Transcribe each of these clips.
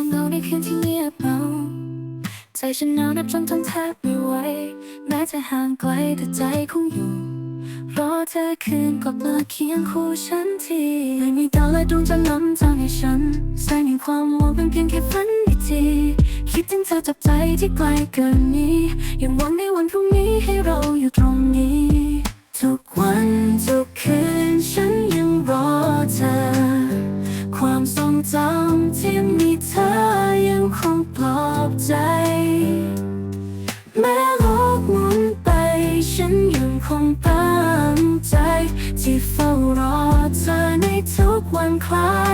างเงาในคืนที่เงียบเงาใจฉันหนาวนับจนทนแทบไม่ไหวแม้จะห่างไกลแต่ใจคงอยู่รอเธอคืนกลับมาเคียงคู่ฉันทีไม่มีดาวและดวงจันทร์ล้ำทางให้ฉันแสงแห่งความหวังเป็นเพียงแค่ฝันอีกทีคิดถึงเธอจับใจที่ไกลเกินนี้ยังหวังในวันพรุ่งนี้ให้เราอยู่ตรงนี้ จำที่มีเธอยังคงปลอบใจ แม้โลกหมุนไป ฉันยังคงตั้งใจ ที่เฝ้ารอเธอในทุกวันคล้าย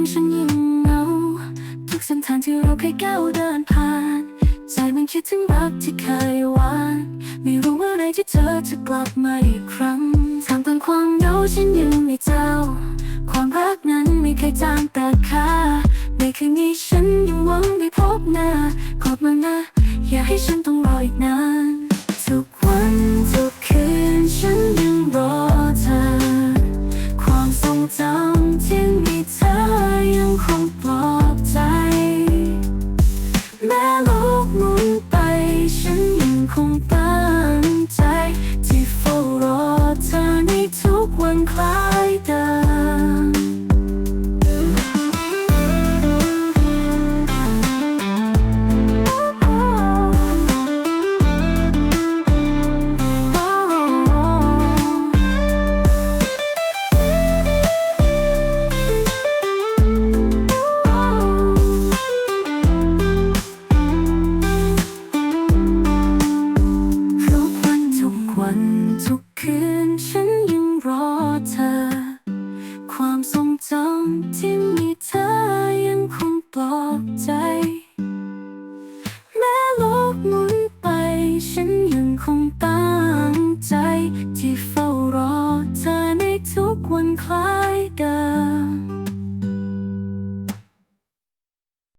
ของฉันยิ่งเหงา ทุกเส้นทางที่เราเคยก้าวเดินผ่าน ใจมันคิดถึงรักที่เคยหวานไม่รู้เมื่อไรที่เธอจะกลับมาอีกครั้งทางกลางความเหงาฉันยังไม่เจ้า ความรักนั้นไม่เคยจางแต่ค่าในคืนนี้ฉันยังหวังได้พบหน้ากลับมานะ อย่าให้ฉันต้องรออีกนาน ไปฉันยั วันทุกคืนฉันยังรอเธอ ความทรงจำที่มีเธอยังคงปลอบใจ แม้โลกหมุนไป ฉันยังคงตั้งใจ ที่เฝ้ารอเธอในทุกวันคล้ายเดิม